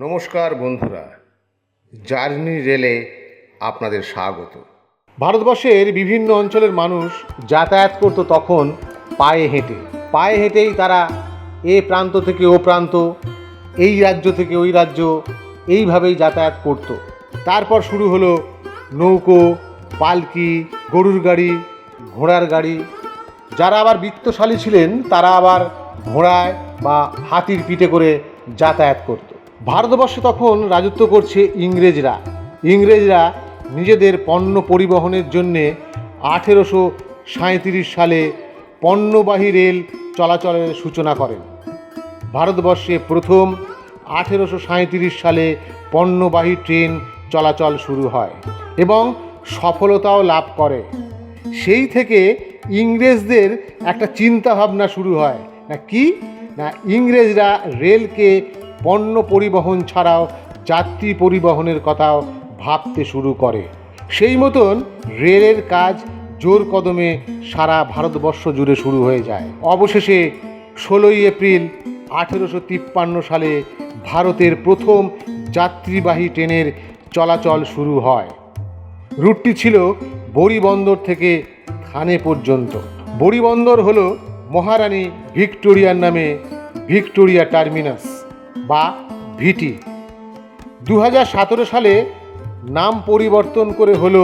নমস্কার বন্ধুরা জার্নি রেলে আপনাদের স্বাগত। ভারতবর্ষের বিভিন্ন অঞ্চলের মানুষ যাতায়াত করতো তখন পায়ে হেঁটে। পায়ে হেঁটেই তারা এ প্রান্ত থেকে ও প্রান্ত, এই রাজ্য থেকে ওই রাজ্য এইভাবেই যাতায়াত করত। তারপর শুরু হলো নৌকো, পালকি, গরুর গাড়ি, ঘোড়ার গাড়ি। যারা আবার বৃত্তশালী ছিলেন, তারা আবার ঘোড়ায় বা হাতির পিঠে করে যাতায়াত করত। ভারতবর্ষে তখন রাজত্ব করছে ইংরেজরা। ইংরেজরা নিজেদের পণ্য পরিবহনের জন্যে আঠেরোশো সাঁত্রিশ সালে পণ্যবাহী রেল চলাচলের সূচনা করেন। ভারতবর্ষে প্রথম আঠেরোশো সাঁত্রিশ সালে পণ্যবাহী ট্রেন চলাচল শুরু হয় এবং সফলতাও লাভ করে। সেই থেকে ইংরেজদের একটা চিন্তা ভাবনা শুরু হয়, না কি? না ইংরেজরা রেলকে পণ্য পরিবহন ছাড়াও যাত্রী পরিবহনের কথাও ভাবতে শুরু করে। সেই মতন রেলের কাজ জোর কদমে সারা ভারতবর্ষ জুড়ে শুরু হয়ে যায়। অবশেষে ষোলোই এপ্রিল আঠেরোশো তিপ্পান্ন সালে ভারতের প্রথম যাত্রীবাহী ট্রেনের চলাচল শুরু হয়। রুটটি ছিল বড়িবন্দর থেকে থানে পর্যন্ত। বড়িবন্দর হল মহারানী ভিক্টোরিয়ার নামে ভিক্টোরিয়া টার্মিনাস। বা ভিটি। দু সালে নাম পরিবর্তন করে হলো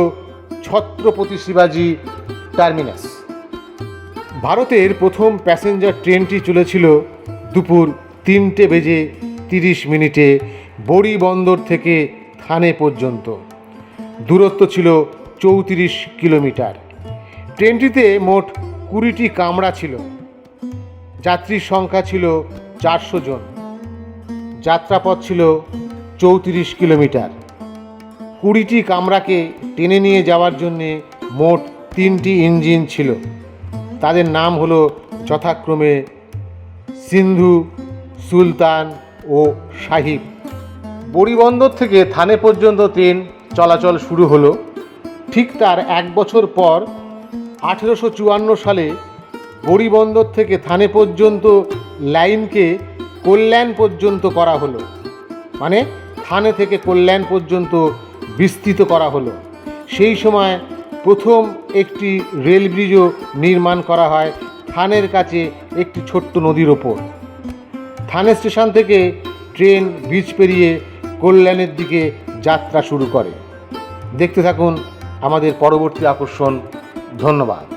ছত্রপতি শিবাজি টার্মিনাস। ভারতের প্রথম প্যাসেঞ্জার ট্রেনটি চলেছিল দুপুর তিনটে বেজে তিরিশ মিনিটে বড়ি বন্দর থেকে থানে পর্যন্ত। দূরত্ব ছিল চৌত্রিশ কিলোমিটার। ট্রেনটিতে মোট কুড়িটি কামরা ছিল। যাত্রীর সংখ্যা ছিল চারশো জন। যাত্রাপথ ছিল চৌত্রিশ কিলোমিটার। কুড়িটি কামরাকে টেনে নিয়ে যাওয়ার জন্যে মোট তিনটি ইঞ্জিন ছিল। তাদের নাম হলো যথাক্রমে সিন্ধু, সুলতান ও সাহিব। বড়িবন্দর থেকে থানে পর্যন্ত ট্রেন চলাচল শুরু হলো। ঠিক তার এক বছর পর আঠেরোশো চুয়ান্ন সালে বড়িবন্দর থেকে থানে পর্যন্ত লাইনকে কল্যাণ পর্যন্ত করা হলো। মানে থানে থেকে কল্যাণ পর্যন্ত বিস্তৃত করা হলো। সেই সময় প্রথম একটি রেল ব্রিজও নির্মাণ করা হয় থানের কাছে একটি ছোট্ট নদীর ওপর। থানে স্টেশন থেকে ট্রেন, ব্রিজ পেরিয়ে কল্যাণের দিকে যাত্রা শুরু করে। দেখতে থাকুন আমাদের পরবর্তী আকর্ষণ। ধন্যবাদ।